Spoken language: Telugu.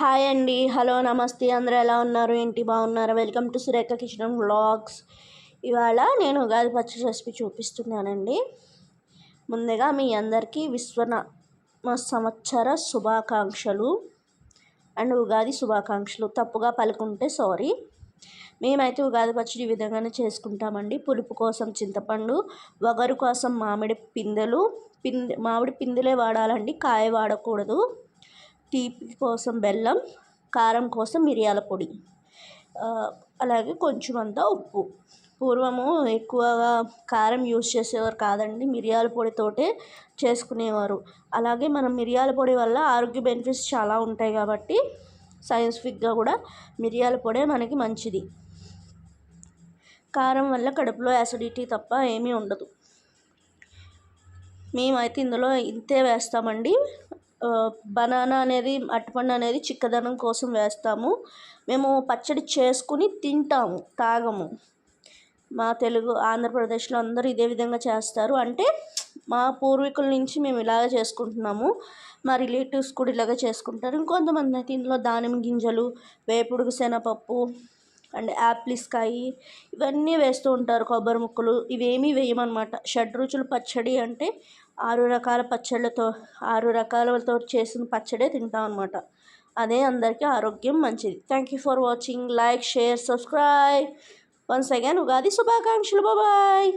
హాయ్ అండి. హలో నమస్తే. అందరూ ఎలా ఉన్నారు? ఏంటి? బాగున్నారు? Welcome to Surekha kitchen vlogs. ఇవాళ నేను ఉగాది పచ్చడి రెసిపీ చూపిస్తున్నానండి. ముందుగా మీ అందరికీ విశ్వనామ సంవత్సర శుభాకాంక్షలు అండ్ ఉగాది శుభాకాంక్షలు. తప్పుగా పలుకుంటే సారీ. మేమైతే ఉగాది పచ్చడి ఈ విధంగానే చేసుకుంటామండి. పులుపు కోసం చింతపండు వగరు కోసం మామిడి పిందెలు పిందె మామిడి పిందెలే వాడాలండి. కాయ వాడకూడదు. తీపి కోసం బెల్లం కారం కోసం మిరియాల పొడి. అలాగే కొంచెం అంతా ఉప్పు. పూర్వము ఎక్కువగా కారం యూజ్ చేసేవారు కాదండి. మిరియాల పొడితోటే చేసుకునేవారు. అలాగే మనం మిరియాల పొడి వల్ల ఆరోగ్య బెనిఫిట్స్ చాలా ఉంటాయి కాబట్టి సైంటిఫిక్గా కూడా మిరియాల పొడే మనకి మంచిది. కారం వల్ల కడుపులో యాసిడిటీ తప్ప ఏమీ ఉండదు. మేమైతే ఇందులో ఇంతే వేస్తామండి. బనానా అనేది అరటిపండు అనేది చిక్కదనం కోసం వేస్తాము. మేము పచ్చడి చేసుకుని తింటాము తాగము. మా తెలుగు ఆంధ్రప్రదేశ్లో అందరూ ఇదే విధంగా చేస్తారు. అంటే మా పూర్వీకుల నుంచి మేము ఇలాగ చేసుకుంటున్నాము. మా రిలేటివ్స్ కూడా ఇలాగ చేసుకుంటారు. ఇంకొంతమంది అయితే ఇందులో దానిమ్మ గింజలు వేపుడుగు శనగపప్పు అండ్ యాప్లిస్కాయ ఇవన్నీ వేస్తూ ఉంటారు కొబ్బరి ముక్కలు. ఇవేమీ వేయమన్నమాట. షడ్ రుచులు పచ్చడి అంటే ఆరు రకాల పచ్చళ్ళతో ఆరు రకాలతో చేసిన పచ్చడే తింటాం అనమాట అదే అందరికీ ఆరోగ్యం మంచిది. Thank you for watching like share subscribe once again Ugadi శుభాకాంక్షలు. బాబాయ్